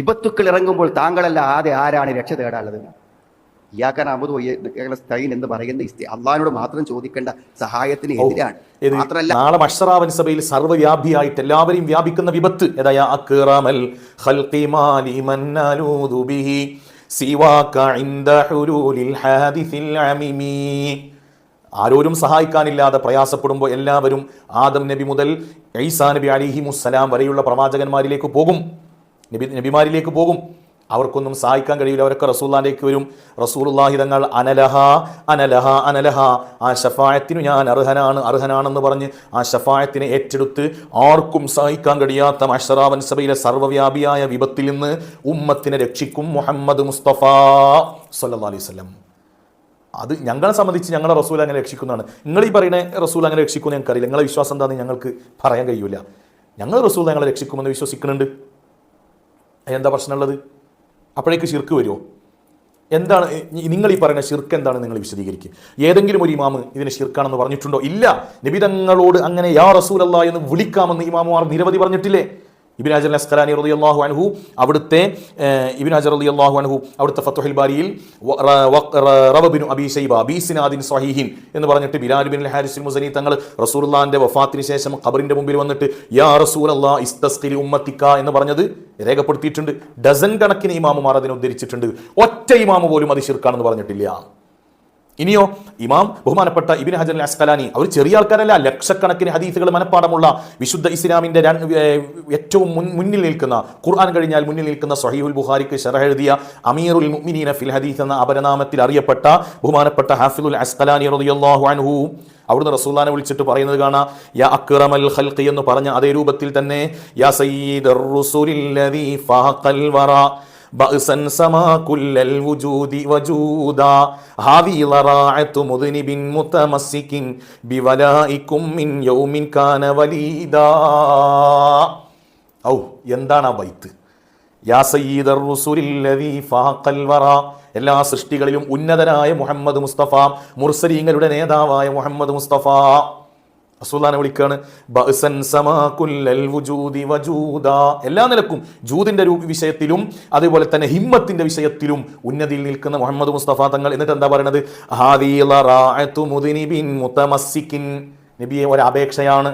വിപത്തുക്കൾ ഇറങ്ങുമ്പോൾ താങ്കളല്ല ആദ്യം ആരാണ് രക്ഷ തേടാനുള്ളത്? ഇയാക്കാൻ അമുതു സ്ഥൈൻ എന്ന് പറയുന്ന അള്ളഹാനോട് മാത്രം ചോദിക്കേണ്ട സഹായത്തിന് എതിരാണ്. മാത്രമല്ല നാളെ മഷറാവൻ സഭയിൽ സർവവ്യാപിയായിട്ട് എല്ലാവരെയും വ്യാപിക്കുന്ന വിപത്ത്. ആരോരും സഹായിക്കാനില്ലാതെ പ്രയാസപ്പെടുമ്പോൾ എല്ലാവരും ആദം നബി മുതൽ ഐസാ നബി അലിഹി മുസ്സലാം വരെയുള്ള പ്രവാചകന്മാരിലേക്ക് പോകും. നബി നബിമാരിലേക്ക് പോകും. അവർക്കൊന്നും സഹായിക്കാൻ കഴിയില്ല. അവരൊക്കെ റസൂല്ലാലേക്ക് വരും. റസൂലുള്ളാഹി തങ്ങൾ അനലഹ അനലഹ അനലഹ. ആ ഷഫായത്തിനു ഞാൻ അർഹനാണ് അർഹനാണെന്ന് പറഞ്ഞ് ആ ഷഫായത്തിനെ ഏറ്റെടുത്ത് ആർക്കും സഹായിക്കാൻ കഴിയാത്ത അഷറാവൻ സഭയിലെ സർവവ്യാപിയായ വിപത്തിൽ നിന്ന് ഉമ്മത്തിനെ രക്ഷിക്കും മുഹമ്മദ് മുസ്തഫ സല്ലാ അലൈഹി അത് ഞങ്ങളെ സംബന്ധിച്ച് ഞങ്ങളെ റസൂൽ അങ്ങനെ രക്ഷിക്കുന്നതാണ്. നിങ്ങൾ ഈ പറയുന്ന റസൂൽ അങ്ങനെ രക്ഷിക്കുമെന്ന് ഞങ്ങൾക്കറിയില്ല. നിങ്ങളെ വിശ്വാസം എന്താണെന്ന് ഞങ്ങൾക്ക് പറയാൻ കഴിയില്ല ഞങ്ങൾ റസൂൽ ഞങ്ങളെ രക്ഷിക്കുമെന്ന് വിശ്വസിക്കുന്നുണ്ട്. എന്താ പ്രശ്നമുള്ളത്? അപ്പോഴേക്ക് ശിർക്ക് വരുമോ എന്താണ് നിങ്ങൾ ഈ പറയുന്ന ഷിർക്ക് എന്താണ് നിങ്ങൾ വിശദീകരിക്കുക? ഏതെങ്കിലും ഒരു ഇമാമ് ഇതിന് ഷിർക്കാണെന്ന് പറഞ്ഞിട്ടുണ്ടോ? ഇല്ല. നിബിതങ്ങളോട് അങ്ങനെ യാ റസൂലല്ല എന്ന് വിളിക്കാമെന്ന് ഇമാമുമാർ നിരവധി പറഞ്ഞിട്ടില്ലേ? ഇബിൻ ഹജർ അസ്കലാനി റതി അള്ളാഹു അൻഹു അവിടുത്തെ ഇബിൻ ഹജർ അലി അള്ളാഹു അൻഹു അവിടുത്തെ ഫത്തുഹിൽ ബാരിയിൽ റബബിനു അബി ഷൈബ സഹീഹിൻ സ്വഹീഹിൻ എന്ന് പറഞ്ഞിട്ട് ബിലാൽ ബിൻ ഹാരിസ് മുസനി തങ്ങൾ റസൂലുള്ളാന്റെ വഫാത്തിന് ശേഷം ഖബറിന്റെ മുമ്പിൽ വന്നിട്ട് യാ റസൂൽ അള്ളാ ഇസ്തസ്ഖിലി ഉമ്മത്തിക്ക എന്ന് പറഞ്ഞത് രേഖപ്പെടുത്തിയിട്ടുണ്ട്. ഡസൻ കണക്കിന് ഇമാമുമാർ അതിനെ ഉദ്ധരിച്ചിട്ടുണ്ട്. ഒറ്റ ഇമാമ് പോലും അത് ശിർക്കാണെന്ന് പറഞ്ഞിട്ടില്ല. ഇനിയോ ഇമാം ബഹുമാനപ്പെട്ട ഇബിൻ ഹജർ അൽ അസ്കലാനി അവർ ചെറിയ ആൾക്കാരല്ല ലക്ഷക്കണക്കിന് ഹദീസുകൾ മനഃപ്പാടമുള്ള വിശുദ്ധ ഇസ്ലാമിന്റെ ഏറ്റവും മുന്നിൽ നിൽക്കുന്ന ഖുർആൻ കഴിഞ്ഞാൽ മുന്നിൽ നിൽക്കുന്ന സഹീബുൽ ബുഹാരിക്ക് ഷെറഹെഴുതിയ അമീറുൽ മുഅ്മിനീന ഫിൽ ഹദീസ് എന്ന അപരനാമത്തിൽ അറിയപ്പെട്ട ബഹുമാനപ്പെട്ട ഹാഫിദുൽ അസ്കലാനി റളിയല്ലാഹു അൻഹു അവിടുന്ന് റസൂല്ലാനെ വിളിച്ചിട്ട് പറയുന്നത് കാണാ യാ അക്റമൽ ഖൽഖി എന്ന് പറഞ്ഞ അതേ രൂപത്തിൽ തന്നെ യാ സയ്യിദർ റുസുലില്ലദീ ഫഹഖൽ വറ ഔ എന്താണ് ആ യാ വറ. എല്ലാ സൃഷ്ടികളിലും ഉന്നതനായ മുഹമ്മദ് മുസ്തഫ മുർസലീങ്ങളുടെ നേതാവായ മുഹമ്മദ് മുസ്തഫ. റസൂല്ലാനെ വിളിക്കുകയാണ്. എല്ലാ നിലക്കും ജൂതിന്റെ വിഷയത്തിലും അതുപോലെ തന്നെ ഹിമ്മത്തിന്റെ വിഷയത്തിലും ഉന്നതിയിൽ നിൽക്കുന്ന മുഹമ്മദ് മുസ്തഫ തങ്ങൾ എന്നിട്ട് എന്താ മുതമസ്സിക്കിൻ. നബിയെ ഒരു അപേക്ഷയാണ്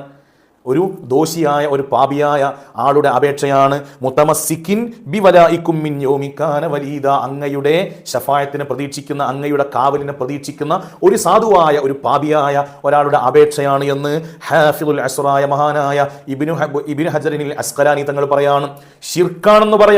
ഒരു ദോഷിയായ ഒരു പാപിയായ ആളുടെ അപേക്ഷയാണ് മുത്തമസിക്കിൻ ബിവലായിക്കും യോമിക്കാന വലീദ. അങ്ങയുടെ ഷഫായത്തിനെ പ്രതീക്ഷിക്കുന്ന അങ്ങയുടെ കാവലിനെ പ്രതീക്ഷിക്കുന്ന ഒരു സാധുവായ ഒരു പാപിയായ ഒരാളുടെ അപേക്ഷയാണ് എന്ന് ഹാഫിദുൽ അസുറായ മഹാനായ ഇബിനു ഇബിൻ ഹജറിനിൽ അസ്കലാനി തങ്ങൾ പറയാണ്. ഷിർക്കാണെന്ന് പറയാം.